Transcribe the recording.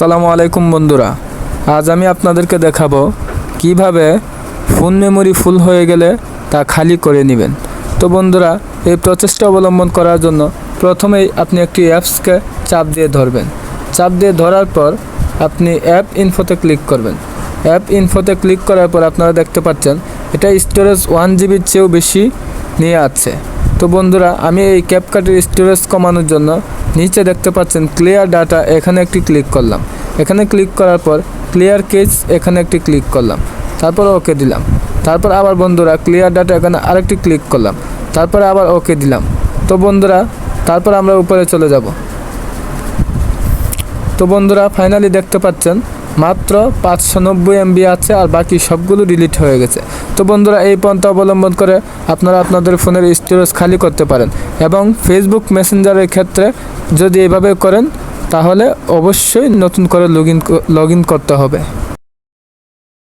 আসসালামু আলাইকুম বন্ধুরা। আজ আমি আপনাদেরকে দেখাবো কীভাবে ফোন মেমোরি ফুল হয়ে গেলে তা খালি করে নেবেন। তো বন্ধুরা, এই প্রচেষ্টা অবলম্বন করার জন্য প্রথমেই আপনি একটি অ্যাপসকে চাপ দিয়ে ধরবেন। চাপ দিয়ে ধরার পর আপনি অ্যাপ ইনফোতে ক্লিক করবেন। অ্যাপ ইনফোতে ক্লিক করার পর আপনারা দেখতে পাচ্ছেন, এটা স্টোরেজ ওয়ান জিবির চেয়েও বেশি নিয়ে আছে। তো বন্ধুরা, আমি এই ক্যাপকাটের স্টোরেজ কমানোর জন্য নিচে দেখতে পাচ্ছেন ক্লিয়ার ডাটা এখানে একটি ক্লিক করলাম। এখানে ক্লিক করার পর ক্লিয়ার কেস এখানে একটি ক্লিক করলাম। তারপর ওকে দিলাম। তারপর আবার বন্ধুরা ক্লিয়ার ডাটা এখানে আরেকটি ক্লিক করলাম। তারপরে আবার ওকে দিলাম। তো বন্ধুরা, তারপর আমরা উপরে চলে যাব। তো বন্ধুরা ফাইনালি দেখতে পাচ্ছেন মাত্র পাঁচশো নব্বই এমবি আছে আর বাকি সবগুলো ডিলিট হয়ে গেছে। তো বন্ধুরা, এই পন্থা অবলম্বন করে আপনারা আপনাদের ফোনের স্টোরেজ খালি করতে পারেন এবং ফেসবুক মেসেঞ্জারের ক্ষেত্রে যদি এভাবে করেন, তাহলে অবশ্যই নতুন করে লগ ইন লগ ইন করতে হবে।